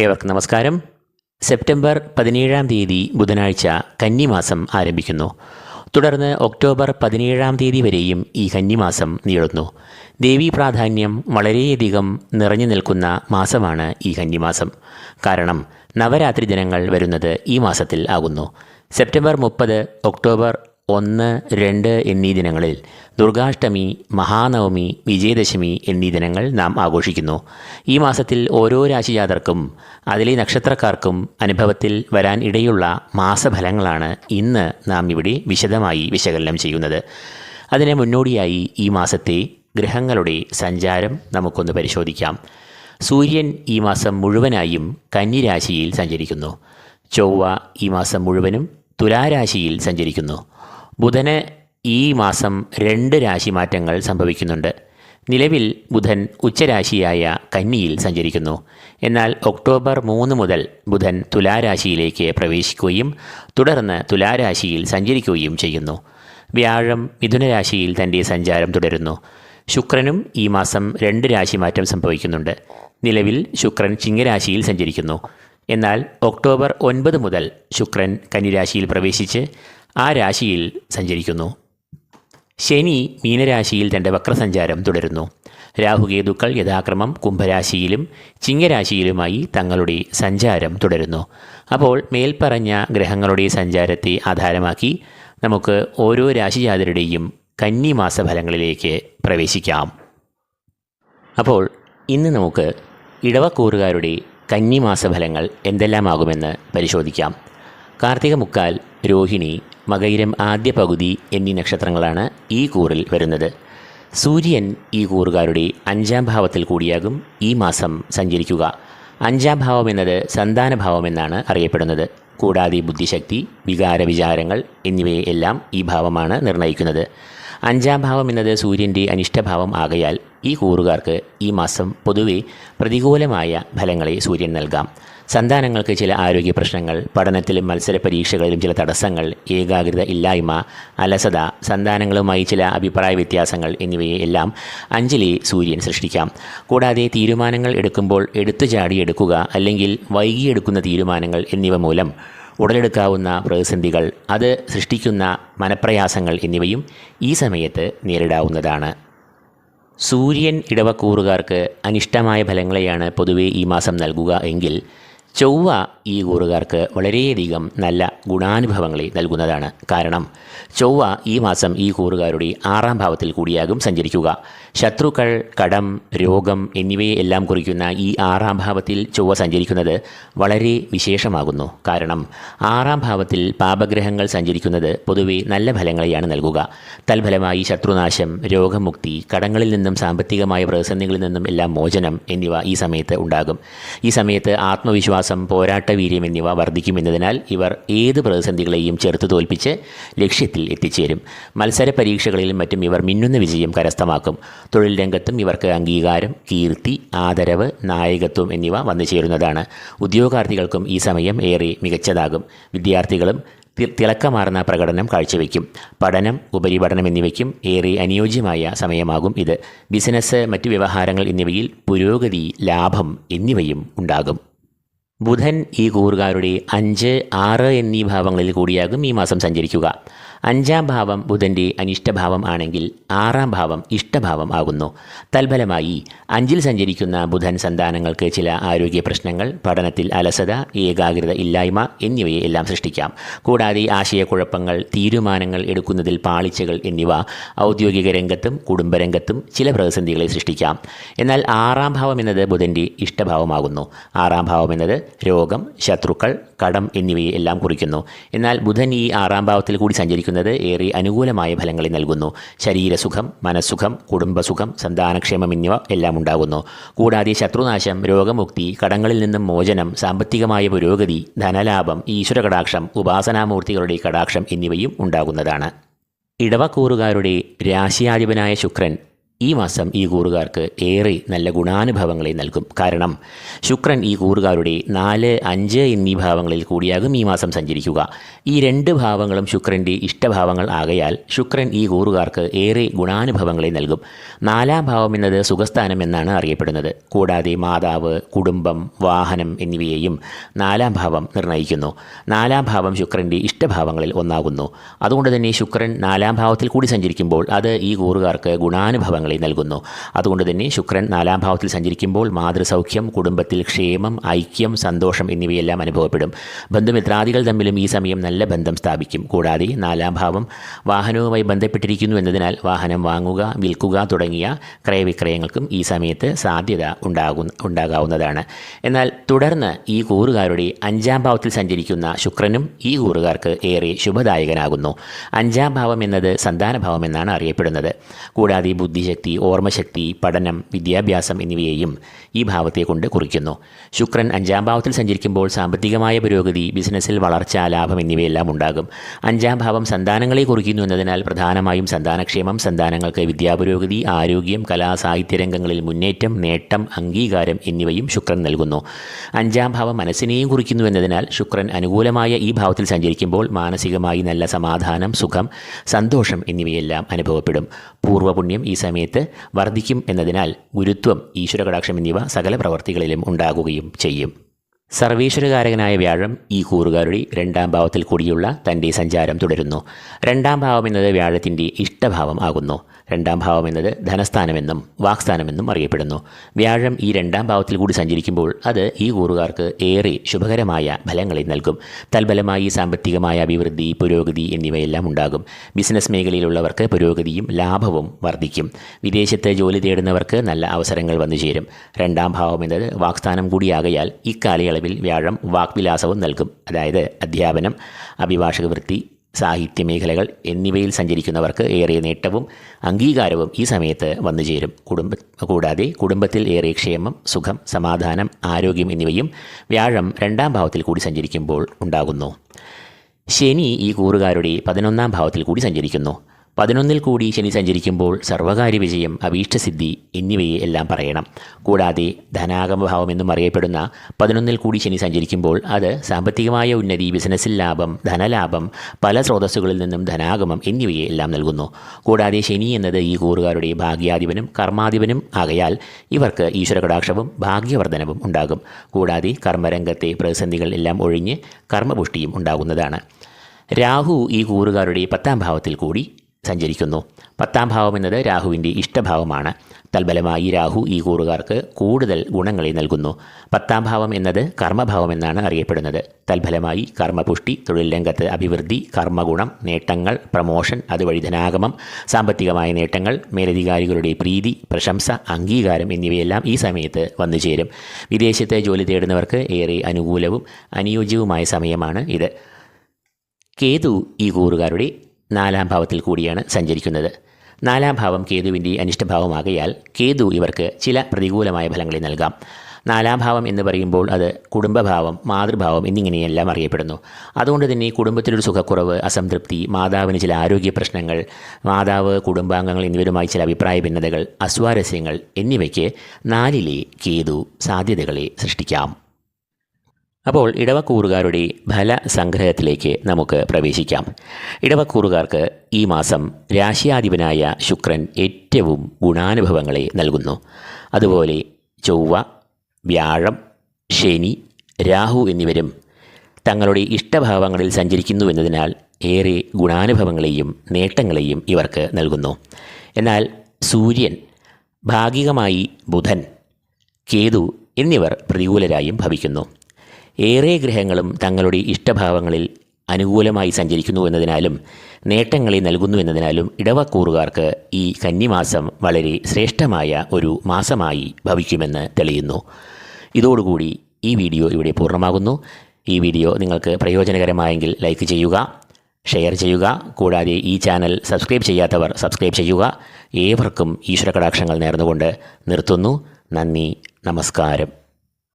ഏവർക്കും നമസ്കാരം. സെപ്റ്റംബർ പതിനേഴാം തീയതി ബുധനാഴ്ച കന്നിമാസം ആരംഭിക്കുന്നു. തുടർന്ന് ഒക്ടോബർ പതിനേഴാം തീയതി വരെയും ഈ കന്നിമാസം നീളുന്നു. ദേവീ പ്രാധാന്യം വളരെയധികം നിറഞ്ഞു നിൽക്കുന്ന മാസമാണ് ഈ കന്നിമാസം. കാരണം നവരാത്രി ദിനങ്ങൾ വരുന്നത് ഈ മാസത്തിൽ ആകുന്നു. സെപ്റ്റംബർ മുപ്പത് ഒക്ടോബർ ഒന്ന് രണ്ട് എന്നീ ദിനങ്ങളിൽ ദുർഗാഷ്ടമി മഹാനവമി വിജയദശമി എന്നീ ദിനങ്ങൾ നാം ആഘോഷിക്കുന്നു. ഈ മാസത്തിൽ ഓരോ രാശിജാതർക്കും അതിലെ നക്ഷത്രക്കാർക്കും അനുഭവത്തിൽ വരാൻ ഇടയുള്ള മാസഫലങ്ങളാണ് ഇന്ന് നാം ഇവിടെ വിശദമായി വിശകലനം ചെയ്യുന്നത്. അതിന് മുന്നോടിയായി ഈ മാസത്തെ ഗ്രഹങ്ങളുടെ സഞ്ചാരം നമുക്കൊന്ന് പരിശോധിക്കാം. സൂര്യൻ ഈ മാസം മുഴുവനായും കന്നിരാശിയിൽ സഞ്ചരിക്കുന്നു. ചൊവ്വ ഈ മാസം മുഴുവനും തുലാരാശിയിൽ സഞ്ചരിക്കുന്നു. ബുധന് ഈ മാസം രണ്ട് രാശി മാറ്റങ്ങൾ സംഭവിക്കുന്നുണ്ട്. നിലവിൽ ബുധൻ ഉച്ചരാശിയായ കന്നിയിൽ സഞ്ചരിക്കുന്നു. എന്നാൽ ഒക്ടോബർ മൂന്ന് മുതൽ ബുധൻ തുലാരാശിയിലേക്ക് പ്രവേശിക്കുകയും തുടർന്ന് തുലാരാശിയിൽ സഞ്ചരിക്കുകയും ചെയ്യുന്നു. വ്യാഴം മിഥുനരാശിയിൽ തന്റെ സഞ്ചാരം തുടരുന്നു. ശുക്രനും ഈ മാസം രണ്ട് രാശി മാറ്റം സംഭവിക്കുന്നുണ്ട്. നിലവിൽ ശുക്രൻ ചിങ്ങരാശിയിൽ സഞ്ചരിക്കുന്നു. എന്നാൽ ഒക്ടോബർ ഒൻപത് മുതൽ ശുക്രൻ കന്നിരാശിയിൽ പ്രവേശിച്ച് ആ രാശിയിൽ സഞ്ചരിക്കുന്നു. ശനി മീനരാശിയിൽ തന്റെ വക്രസഞ്ചാരം തുടരുന്നു. രാഹുകേതുക്കൾ യഥാക്രമം കുംഭരാശിയിലും ചിങ്ങരാശിയിലുമായി തങ്ങളുടെ സഞ്ചാരം തുടരുന്നു. അപ്പോൾ മേൽപ്പറഞ്ഞ ഗ്രഹങ്ങളുടെ സഞ്ചാരത്തെ ആധാരമാക്കി നമുക്ക് ഓരോ രാശിജാതരുടെയും കന്നിമാസ ഫലങ്ങളിലേക്ക് പ്രവേശിക്കാം. അപ്പോൾ ഇന്ന് നമുക്ക് ഇടവക്കൂറുകാരുടെ കന്നിമാസ ഫലങ്ങൾ എന്തെല്ലാമാകുമെന്ന് പരിശോധിക്കാം. കാർത്തിക മുക്കാൽ രോഹിണി മകയിരം ആദ്യ പകുതി എന്നീ നക്ഷത്രങ്ങളാണ് ഈ കൂറിൽ വരുന്നത്. സൂര്യൻ ഈ കൂറുകാരുടെ അഞ്ചാം ഭാവത്തിൽ കൂടിയാകും ഈ മാസം സഞ്ചരിക്കുക. അഞ്ചാം ഭാവം എന്നത് സന്താനഭാവം എന്നാണ് അറിയപ്പെടുന്നത്. കൂടാതെ ബുദ്ധിശക്തി വികാര വിചാരങ്ങൾ എന്നിവയെ എല്ലാം ഈ ഭാവമാണ് നിർണയിക്കുന്നത്. അഞ്ചാം ഭാവം എന്നത് സൂര്യന്റെ അനിഷ്ടഭാവം ആകയാൽ ഈ കൂറുകാർക്ക് ഈ മാസം പൊതുവെ പ്രതികൂലമായ ഫലങ്ങളെ സൂര്യൻ നൽകാം. സന്താനങ്ങൾക്ക് ചില ആരോഗ്യ പ്രശ്നങ്ങൾ പഠനത്തിലും മത്സര പരീക്ഷകളിലും ചില തടസ്സങ്ങൾ ഏകാഗ്രത ഇല്ലായ്മ അലസത സന്താനങ്ങളുമായി ചില അഭിപ്രായ വ്യത്യാസങ്ങൾ എന്നിവയെ എല്ലാം അഞ്ജലി സൂര്യൻ സൃഷ്ടിക്കാം. കൂടാതെ തീരുമാനങ്ങൾ എടുക്കുമ്പോൾ എടുത്തു ചാടി എടുക്കുക അല്ലെങ്കിൽ വൈകിയെടുക്കുന്ന തീരുമാനങ്ങൾ എന്നിവ മൂലം ഉടലെടുക്കാവുന്ന പ്രതിസന്ധികൾ അത് സൃഷ്ടിക്കുന്ന മനപ്രയാസങ്ങൾ എന്നിവയും ഈ സമയത്ത് നേരിടാവുന്നതാണ്. സൂര്യൻ ഇടവക്കൂറുകാർക്ക് അനിഷ്ടമായ ഫലങ്ങളെയാണ് പൊതുവെ ഈ മാസം നൽകുക എങ്കിൽ ചൊവ്വ ഈ കൂറുകാർക്ക് വളരെയധികം നല്ല ഗുണാനുഭവങ്ങളെ നൽകുന്നതാണ് കാരണം ചൊവ്വ ഈ മാസം ഈ കൂറുകാരുടെ ആറാം ഭാവത്തിൽ കൂടിയാകും സഞ്ചരിക്കുക. ശത്രുക്കൾ കടം രോഗം എന്നിവയെ എല്ലാം കുറിക്കുന്ന ഈ ആറാം ഭാവത്തിൽ ചൊവ്വ സഞ്ചരിക്കുന്നത് വളരെ വിശേഷമാകുന്നു. കാരണം ആറാം ഭാവത്തിൽ പാപഗ്രഹങ്ങൾ സഞ്ചരിക്കുന്നത് പൊതുവെ നല്ല ഫലങ്ങളെയാണ് നൽകുക. തൽഫലമായി ശത്രുനാശം രോഗമുക്തി കടങ്ങളിൽ നിന്നും സാമ്പത്തികമായ പ്രതിസന്ധികളിൽ നിന്നും എല്ലാം മോചനം എന്നിവ ഈ സമയത്ത് ഉണ്ടാകും. ഈ സമയത്ത് ആത്മവിശ്വാസം പോരാട്ട വീര്യം എന്നിവ വർദ്ധിക്കുമെന്നതിനാൽ ഇവർ ഏത് പ്രതിസന്ധികളെയും ചെറുത്തു തോൽപ്പിച്ച് ലക്ഷ്യത്തിൽ എത്തിച്ചേരും. മത്സര പരീക്ഷകളിലും മറ്റും ഇവർ മിന്നുന്ന വിജയം കരസ്ഥമാക്കും. തൊഴിൽ രംഗത്തും ഇവർക്ക് അംഗീകാരം കീർത്തി ആദരവ് നായകത്വം എന്നിവ വന്നു ചേരുന്നതാണ്. ഉദ്യോഗാർത്ഥികൾക്കും ഈ സമയം ഏറെ മികച്ചതാകും. വിദ്യാർത്ഥികളും തിളക്കമാർന്ന പ്രകടനം കാഴ്ചവെക്കും. പഠനം ഉപരിപഠനം എന്നിവയ്ക്കും ഏറെ അനുയോജ്യമായ സമയമാകും ഇത്. ബിസിനസ് മറ്റു വ്യവഹാരങ്ങൾ എന്നിവയിൽ പുരോഗതി ലാഭം എന്നിവയും ഉണ്ടാകും. ബുധൻ ഈ കൂറുകാരുടെ അഞ്ച് ആറ് എന്നീ ഭാവങ്ങളിൽ കൂടിയാകും ഈ മാസം സഞ്ചരിക്കുക. അഞ്ചാം ഭാവം ബുധന്റെ അനിഷ്ടഭാവം ആണെങ്കിൽ ആറാം ഭാവം ഇഷ്ടഭാവം ആകുന്നു. തൽഫലമായി അഞ്ചിൽ സഞ്ചരിക്കുന്ന ബുധൻ സന്താനങ്ങൾക്ക് ചില ആരോഗ്യ പ്രശ്നങ്ങൾ പഠനത്തിൽ അലസത ഏകാഗ്രത ഇല്ലായ്മ എന്നിവയെ എല്ലാം സൃഷ്ടിക്കാം. കൂടാതെ ആശയക്കുഴപ്പങ്ങൾ തീരുമാനങ്ങൾ എടുക്കുന്നതിൽ പാളിച്ചകൾ എന്നിവ ഔദ്യോഗിക രംഗത്തും കുടുംബരംഗത്തും ചില പ്രതിസന്ധികളെ സൃഷ്ടിക്കാം. എന്നാൽ ആറാം ഭാവം എന്നത് ബുധന്റെ ഇഷ്ടഭാവമാകുന്നു. ആറാം ഭാവം എന്നത് രോഗം ശത്രുക്കൾ കടം എന്നിവയെ എല്ലാം കുറിക്കുന്നു. എന്നാൽ ബുധൻ ഈ ആറാം ഭാവത്തിൽ കൂടി സഞ്ചരിക്കുന്നത് ഏറെ അനുകൂലമായ ഫലങ്ങളെ നൽകുന്നു. ശരീരസുഖം മനസ്സുഖം കുടുംബസുഖം സന്താനക്ഷേമം എന്നിവ എല്ലാം ഉണ്ടാകുന്നു. കൂടാതെ ശത്രുനാശം രോഗമുക്തി കടങ്ങളിൽ നിന്നും മോചനം സാമ്പത്തികമായ പുരോഗതി ധനലാഭം ഈശ്വര കടാക്ഷം ഉപാസനാമൂർത്തികളുടെ കടാക്ഷം എന്നിവയും ഉണ്ടാകുന്നതാണ്. ഇടവക്കൂറുകാരുടെ രാശിയാധിപനായ ശുക്രൻ ഈ മാസം ഈ കൂറുകാർക്ക് ഏറെ നല്ല ഗുണാനുഭവങ്ങളെ നൽകും. കാരണം ശുക്രൻ ഈ കൂറുകാരുടെ നാല് അഞ്ച് എന്നീ ഭാവങ്ങളിൽ കൂടിയാകും ഈ മാസം സഞ്ചരിക്കുക. ഈ രണ്ട് ഭാവങ്ങളും ശുക്രന്റെ ഇഷ്ടഭാവങ്ങൾ ആകയാൽ ശുക്രൻ ഈ കൂറുകാർക്ക് ഏറെ ഗുണാനുഭവങ്ങളെ നൽകും. നാലാം ഭാവം എന്നത് സുഖസ്ഥാനം എന്നാണ് അറിയപ്പെടുന്നത്. കൂടാതെ മാതാവ് കുടുംബം വാഹനം എന്നിവയെയും നാലാം ഭാവം നിർണയിക്കുന്നു നാലാം ഭാവം ശുക്രന്റെ ഇഷ്ടഭാവങ്ങളിൽ ഒന്നാകുന്നു. അതുകൊണ്ട് തന്നെ ശുക്രൻ നാലാം ഭാവത്തിൽ കൂടി സഞ്ചരിക്കുമ്പോൾ അത് ഈ കൂറുകാർക്ക് ഗുണാനുഭവങ്ങളെ നൽകുന്നു. അതുകൊണ്ട് തന്നെ ശുക്രൻ നാലാം ഭാവത്തിൽ സഞ്ചരിക്കുമ്പോൾ മാതൃസൗഖ്യം കുടുംബത്തിൽ ക്ഷേമം ഐക്യം സന്തോഷം എന്നിവയെല്ലാം അനുഭവപ്പെടും. ബന്ധുമിത്രാദികൾ തമ്മിലും ഈ സമയം നല്ല ബന്ധം സ്ഥാപിക്കും. കൂടാതെ നാലാം ഭാവം വാഹനവുമായി ബന്ധപ്പെട്ടിരിക്കുന്നു എന്നതിനാൽ വാഹനം വാങ്ങുക വിൽക്കുക തുടങ്ങിയ ക്രയവിക്രയങ്ങൾക്കും ഈ സമയത്ത് സാധ്യത ഉണ്ടാകുന്ന ഉണ്ടാകാവുന്നതാണ്. എന്നാൽ തുടർന്ന് ഈ കൂറുകാരുടെ അഞ്ചാം ഭാവത്തിൽ സഞ്ചരിക്കുന്ന ശുക്രനും ഈ കൂറുകാർക്ക് ഏറെ ശുഭദായകനാകുന്നു. അഞ്ചാം ഭാവം എന്നത് സന്താനഭാവം എന്നാണ് അറിയപ്പെടുന്നത്. കൂടാതെ ബുദ്ധിശക്തി ഓർമ്മശക്തി പഠനം വിദ്യാഭ്യാസം എന്നിവയെയും ഈ ഭാവത്തെ കൊണ്ട് കുറിക്കുന്നു. ശുക്രൻ അഞ്ചാം ഭാവത്തിൽ സഞ്ചരിക്കുമ്പോൾ സാമ്പത്തികമായ പുരോഗതി ബിസിനസ്സിൽ വളർച്ച ലാഭം എന്നിവയെല്ലാം ഉണ്ടാകും. അഞ്ചാം ഭാവം സന്താനങ്ങളെ കുറിക്കുന്നു എന്നതിനാൽ പ്രധാനമായും സന്താനക്ഷേമം സന്താനങ്ങൾക്ക് വിദ്യാപുരോഗതി ആരോഗ്യം കലാ സാഹിത്യ രംഗങ്ങളിൽ മുന്നേറ്റം നേട്ടം അംഗീകാരം എന്നിവയും ശുക്രൻ നൽകുന്നു. അഞ്ചാം ഭാവം മനസ്സിനെയും കുറിക്കുന്നു എന്നതിനാൽ ശുക്രൻ അനുകൂലമായ ഈ ഭാവത്തിൽ സഞ്ചരിക്കുമ്പോൾ മാനസികമായി നല്ല സമാധാനം സുഖം സന്തോഷം എന്നിവയെല്ലാം അനുഭവപ്പെടും. പൂർവപുണ്യം ഈ സമയത്ത് വർദ്ധിക്കും എന്നതിനാൽ ഗുരുത്വം ഈശ്വരകടാക്ഷം എന്നിവ സകല പ്രവർത്തികളിലും ഉണ്ടാകുകയും ചെയ്യും. സർവീശ്വരകാരകനായ വ്യാഴം ഈ കൂറുകാരുടെ രണ്ടാം ഭാവത്തിൽ കൂടിയുള്ള തന്റെ സഞ്ചാരം തുടരുന്നു. രണ്ടാം ഭാവം എന്നത് വ്യാഴത്തിന്റെ ഇഷ്ടഭാവം ആകുന്നു. രണ്ടാം ഭാവം എന്നത് ധനസ്ഥാനമെന്നും വാക്സ്ഥാനമെന്നും അറിയപ്പെടുന്നു. വ്യാഴം ഈ രണ്ടാം ഭാവത്തിൽ കൂടി സഞ്ചരിക്കുമ്പോൾ അത് ഈ കൂറുകാർക്ക് ഏറെ ശുഭകരമായ ഫലങ്ങളെ നൽകും. തൽഫലമായി സാമ്പത്തികമായ അഭിവൃദ്ധി പുരോഗതി എന്നിവയെല്ലാം ഉണ്ടാകും. ബിസിനസ് മേഖലയിലുള്ളവർക്ക് പുരോഗതിയും ലാഭവും വർദ്ധിക്കും. വിദേശത്ത് ജോലി തേടുന്നവർക്ക് നല്ല അവസരങ്ങൾ വന്നു ചേരും. രണ്ടാം ഭാവം എന്നത് വാക്സ്ഥാനം കൂടിയാകയാൽ ഇക്കാലയളവിൽ വ്യാഴം വാക്വിലാസവും നൽകും. അതായത് അധ്യാപനം അഭിഭാഷക വൃത്തി സാഹിത്യ മേഖലകൾ എന്നിവയിൽ സഞ്ചരിക്കുന്നവർക്ക് ഏറെ നേട്ടവും അംഗീകാരവും ഈ സമയത്ത് വന്നു ചേരും. കുടുംബ കൂടാതെ കുടുംബത്തിൽ ഏറെ ക്ഷേമം സുഖം സമാധാനം ആരോഗ്യം എന്നിവയും വ്യാഴം രണ്ടാം ഭാവത്തിൽ കൂടി സഞ്ചരിക്കുമ്പോൾ ഉണ്ടാകുന്നു. ശനി ഈ കൂറുകാരുടെ പതിനൊന്നാം ഭാവത്തിൽ കൂടി സഞ്ചരിക്കുന്നു. പതിനൊന്നിൽ കൂടി ശനി സഞ്ചരിക്കുമ്പോൾ സർവകാര്യ വിജയം അഭീഷ്ടസിദ്ധി എന്നിവയെ എല്ലാം പറയണം. കൂടാതെ ധനാഗമഭാവം എന്നും അറിയപ്പെടുന്ന പതിനൊന്നിൽ കൂടി ശനി സഞ്ചരിക്കുമ്പോൾ അത് സാമ്പത്തികമായ ഉന്നതി ബിസിനസ്സിൽ ലാഭം ധനലാഭം പല സ്രോതസ്സുകളിൽ നിന്നും ധനാഗമം എന്നിവയെ എല്ലാം നൽകുന്നു. കൂടാതെ ശനി എന്നത് ഈ കൂറുകാരുടെ ഭാഗ്യാധിപനും കർമാധിപനും ആകയാൽ ഇവർക്ക് ഈശ്വരകടാക്ഷവും ഭാഗ്യവർദ്ധനവും ഉണ്ടാകും. കൂടാതെ കർമ്മരംഗത്തെ പ്രതിസന്ധികൾ എല്ലാം ഒഴിഞ്ഞ് കർമ്മപുഷ്ടിയും ഉണ്ടാകുന്നതാണ്. രാഹു ഈ കൂറുകാരുടെ പത്താം ഭാവത്തിൽ കൂടി സഞ്ചരിക്കുന്നു. പത്താം ഭാവം എന്നത് രാഹുവിന്റെ ഇഷ്ടഭാവമാണ്. തൽബലമായി രാഹു ഈ കൂറുകാർക്ക് കൂടുതൽ ഗുണങ്ങളെ നൽകുന്നു. പത്താം ഭാവം എന്നത് കർമ്മഭാവം എന്നാണ് അറിയപ്പെടുന്നത്. തൽഫലമായി കർമ്മപുഷ്ടി തൊഴിൽ രംഗത്ത് അഭിവൃദ്ധി കർമ്മഗുണം നേട്ടങ്ങൾ പ്രമോഷൻ അതുവഴി ധനാഗമം സാമ്പത്തികമായ നേട്ടങ്ങൾ മേലധികാരികളുടെ പ്രീതി പ്രശംസ അംഗീകാരം എന്നിവയെല്ലാം ഈ സമയത്ത് വന്നു ചേരും. വിദേശത്തെ ജോലി തേടുന്നവർക്ക് ഏറെ അനുകൂലവും അനുയോജ്യവുമായ സമയമാണ് ഇത്. കേതു ഈ കൂറുകാരുടെ നാലാം ഭാവത്തിൽ കൂടിയാണ് സഞ്ചരിക്കുന്നത്. നാലാം ഭാവം കേതുവിന്റെ അനിഷ്ടഭാവമാകയാൽ കേതു ഇവർക്ക് ചില പ്രതികൂലമായ ഫലങ്ങളെ നൽകാം. നാലാം ഭാവം എന്ന് പറയുമ്പോൾ അത് കുടുംബഭാവം മാതൃഭാവം എന്നിങ്ങനെയെല്ലാം അറിയപ്പെടുന്നു. അതുകൊണ്ട് തന്നെ കുടുംബത്തിലൊരു സുഖക്കുറവ് അസംതൃപ്തി മാതാവിന് ചില ആരോഗ്യ പ്രശ്നങ്ങൾ മാതാവ് കുടുംബാംഗങ്ങൾ എന്നിവരുമായി ചില അഭിപ്രായ ഭിന്നതകൾ അസ്വാരസ്യങ്ങൾ എന്നിവയ്ക്ക് നാലിലെ കേതു സാധ്യതകളെ സൃഷ്ടിക്കാം. അപ്പോൾ ഇടവക്കൂറുകാരുടെ ഫല സംഗ്രഹത്തിലേക്ക് നമുക്ക് പ്രവേശിക്കാം. ഇടവക്കൂറുകാർക്ക് ഈ മാസം രാശിയാധിപനായ ശുക്രൻ ഏറ്റവും ഗുണാനുഭവങ്ങളെ നൽകുന്നു. അതുപോലെ ചൊവ്വ വ്യാഴം ശനി രാഹു എന്നിവരും തങ്ങളുടെ ഇഷ്ടഭാവങ്ങളിൽ സഞ്ചരിക്കുന്നു എന്നതിനാൽ ഏറെ ഗുണാനുഭവങ്ങളെയും നേട്ടങ്ങളെയും ഇവർക്ക് നൽകുന്നു. എന്നാൽ സൂര്യൻ ഭാഗികമായി ബുധൻ കേതു എന്നിവർ പ്രതികൂലരായും ഭവിക്കുന്നു. ഏറെ ഗ്രഹങ്ങളും തങ്ങളുടെ ഇഷ്ടഭാവങ്ങളിൽ അനുകൂലമായി സഞ്ചരിക്കുന്നു എന്നതിനാലും നേട്ടങ്ങളെ നൽകുന്നു എന്നതിനാലും ഇടവക്കൂറുകാർക്ക് ഈ കന്നിമാസം വളരെ ശ്രേഷ്ഠമായ ഒരു മാസമായി ഭവിക്കുമെന്ന് തെളിയുന്നു. ഇതോടുകൂടി ഈ വീഡിയോ ഇവിടെ പൂർണമാകുന്നു. ഈ വീഡിയോ നിങ്ങൾക്ക് പ്രയോജനകരമായെങ്കിൽ ലൈക്ക് ചെയ്യുക ഷെയർ ചെയ്യുക കൂടാതെ ഈ ചാനൽ സബ്സ്ക്രൈബ് ചെയ്യാത്തവർ സബ്സ്ക്രൈബ് ചെയ്യുക. ഏവർക്കും ഈശ്വര കടാക്ഷങ്ങൾ നേർന്നുകൊണ്ട് നിർത്തുന്നു. നന്ദി നമസ്കാരം.